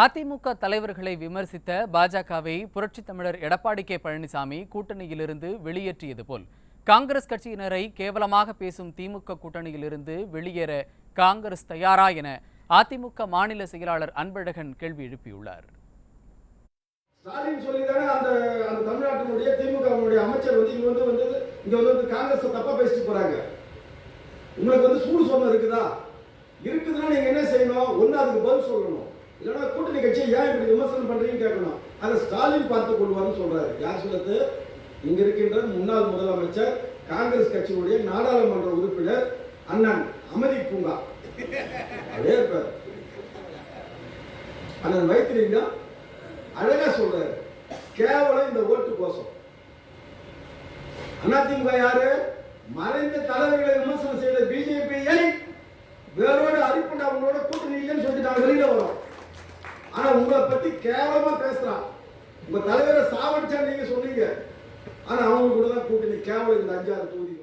அதிமுக தலைவர்களை விமர்சித்த பாஜகவை புரட்சித் தமிழர் எடப்பாடி கே பழனிசாமி கூட்டணியிலிருந்து வெளியேற்றியது போல். காங்கிரஸ் கட்சியினரை கேவலமாக பேசும் திமுக கூட்டணியிலிருந்து வெளியேற காங்கிரஸ் தயாரா என அதிமுக மாநில செயலாளர் அன்பழகன் கேள்வி எழுப்பியுள்ளார். ஸ்டாலின் சொல்லிதானே அந்த அந்த தமிழ்நாட்டினுடைய திமுகவினுடைய அமைச்சர் வந்து இங்க வந்து வந்து இங்க வந்து காங்கிரஸ் தப்பா பேசிட்டு போறாங்க. உங்களுக்கு வந்து சூடு சொன்ன இருக்குதா இருக்குதுன்னா நீங்க என்ன செய்யணும்? ஒன்னு அதுக்கு பதில் சொல்லணும். இல்லைன்னா கூட்டணி கட்சியை ஏன் இப்படி விமர்சனம் பண்றீங்கன்னு கேட்கணும். அதை ஸ்டாலின் பார்த்து கொள்வார்னு சொல்றாரு. யார் சொல்லத்து இங்க இருக்கின்ற முன்னாள் முதலமைச்சர் காங்கிரஸ் கட்சியினுடைய நாடாளுமன்ற உறுப்பினர் அண்ணன் அமதி பூங்கா. அதே இருப்பார். அண்ணன் வைத்திலிங்கம் அழகா சொல்றாரு. கேவலம் இந்த ஓட்டு கோசம் அதிமுக யாரு? மறைந்த தலைவர்களை விமர்சனம் செய்த பிஜேபியை வேறோடு அரிப்புண்ட அவங்களோட கூட்டணி இல்லைன்னு சொல்லிட்டு நாங்கள் வெளியில வரோம். ஆனா உங்களை பத்தி கேவலமா பேசுறான். உங்க தலைவரை சாவடிச்சா நீங்க சொன்னீங்க. ஆனா அவங்க கூட தான் கூட்டணி. கேவலம் இந்த அஞ்சாறு தொகுதி